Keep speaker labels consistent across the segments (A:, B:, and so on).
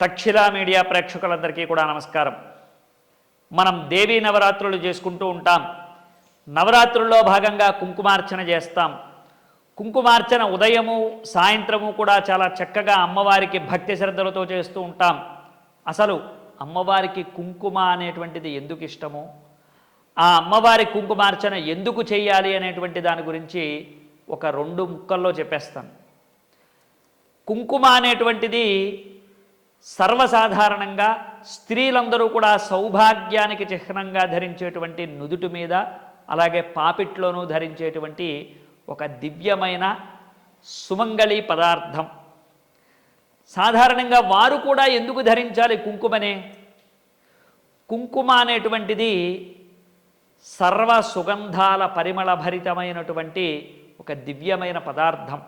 A: తక్షిలా media ప్రేక్షకులందరికీ కూడా నమస్కారం. మనం దేవీ నవరాత్రులు చేసుకుంటూ ఉంటాం. నవరాత్రుల్లో భాగంగా కుంకుమార్చన చేస్తాం. కుంకుమార్చన ఉదయము సాయంత్రము కూడా చాలా చక్కగా అమ్మవారికి భక్తి శ్రద్ధలతో చేస్తూ ఉంటాం. అసలు అమ్మవారికి కుంకుమ అనేటువంటిది ఎందుకు ఇష్టము? ఆ అమ్మవారి కుంకుమార్చన ఎందుకు చేయాలి అనేటువంటి దాని గురించి ఒక రెండు ముక్కల్లో చెప్పేస్తాను. కుంకుమ అనేటువంటిది సర్వసాధారణంగా స్త్రీలందరూ కూడా సౌభాగ్యానికి చిహ్నంగా ధరించేటువంటి నుదుటి మీద అలాగే పాపిట్లోనూ ధరించేటువంటి ఒక దివ్యమైన సుమంగళి పదార్థం. సాధారణంగా వారు కూడా ఎందుకు ధరించాలి కుంకుమనే? కుంకుమ అనేటువంటిది సర్వ సుగంధాల పరిమళ భరితమైనటువంటి ఒక దివ్యమైన పదార్థం.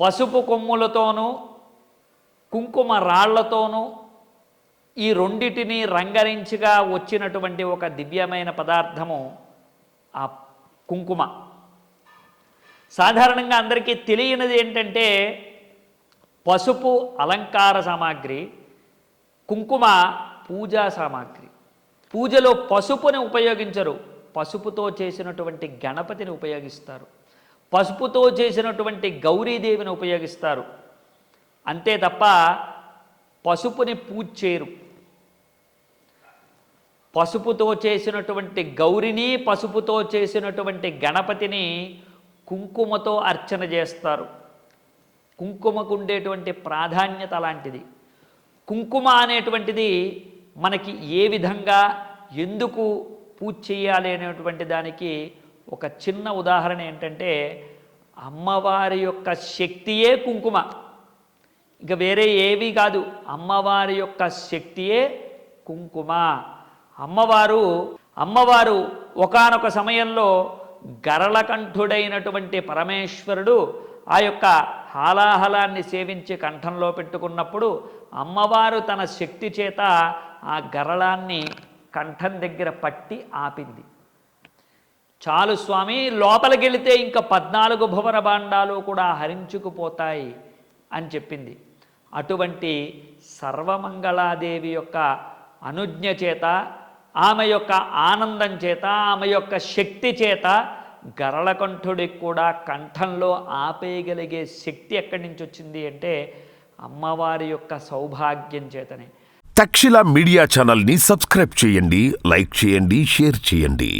A: పసుపు కొమ్ములతోనూ కుంకుమ రాళ్ళతోనూ ఈ రెండిటిని రంగరించిగా వచ్చినటువంటి ఒక దివ్యమైన పదార్థము ఆ కుంకుమ. సాధారణంగా అందరికీ తెలియనిది ఏంటంటే పసుపు అలంకార సామాగ్రి కుంకుమ పూజా సామాగ్రి. పూజలో పసుపుని ఉపయోగించరు. పసుపుతో చేసినటువంటి గణపతిని ఉపయోగిస్తారు. పసుపుతో చేసినటువంటి గౌరీదేవిని ఉపయోగిస్తారు. అంతే తప్ప పసుపుని పూజ చేయరు. పసుపుతో చేసినటువంటి గౌరిని పసుపుతో చేసినటువంటి గణపతిని కుంకుమతో అర్చన చేస్తారు. కుంకుమకు ఉండేటువంటి ప్రాధాన్యత అలాంటిది. కుంకుమ అనేటువంటిది మనకి ఏ విధంగా ఎందుకు పూజ చేయాలి అనేటువంటి దానికి ఒక చిన్న ఉదాహరణ ఏంటంటే అమ్మవారి యొక్క శక్తియే కుంకుమ. ఇక వేరే ఏవి కాదు. అమ్మవారి యొక్క శక్తియే కుంకుమ. అమ్మవారు అమ్మవారు ఒకానొక సమయంలో గరళకంఠుడైనటువంటి పరమేశ్వరుడు ఆ యొక్క హాలాహలాన్ని సేవించి కంఠంలో పెట్టుకున్నప్పుడు అమ్మవారు తన శక్తి చేత ఆ గరళాన్ని కంఠం దగ్గర పట్టి ఆపింది. చాలు స్వామి లోపలికి వెళితే ఇంకా పద్నాలుగు భువన భాండాలు కూడా హరించుకుపోతాయి అని చెప్పింది. అటువంటి సర్వమంగళాదేవి యొక్క అనుజ్ఞ చేత ఆమె యొక్క ఆనందం చేత ఆమె యొక్క శక్తి చేత గరళకంఠుడికి కూడా కంఠంలో ఆపేయగలిగే శక్తి ఎక్కడి నుంచి వచ్చింది అంటే అమ్మవారి యొక్క సౌభాగ్యం చేతనే.
B: తక్షిల మీడియా ఛానల్ని సబ్స్క్రైబ్ చేయండి లైక్ చేయండి షేర్ చేయండి.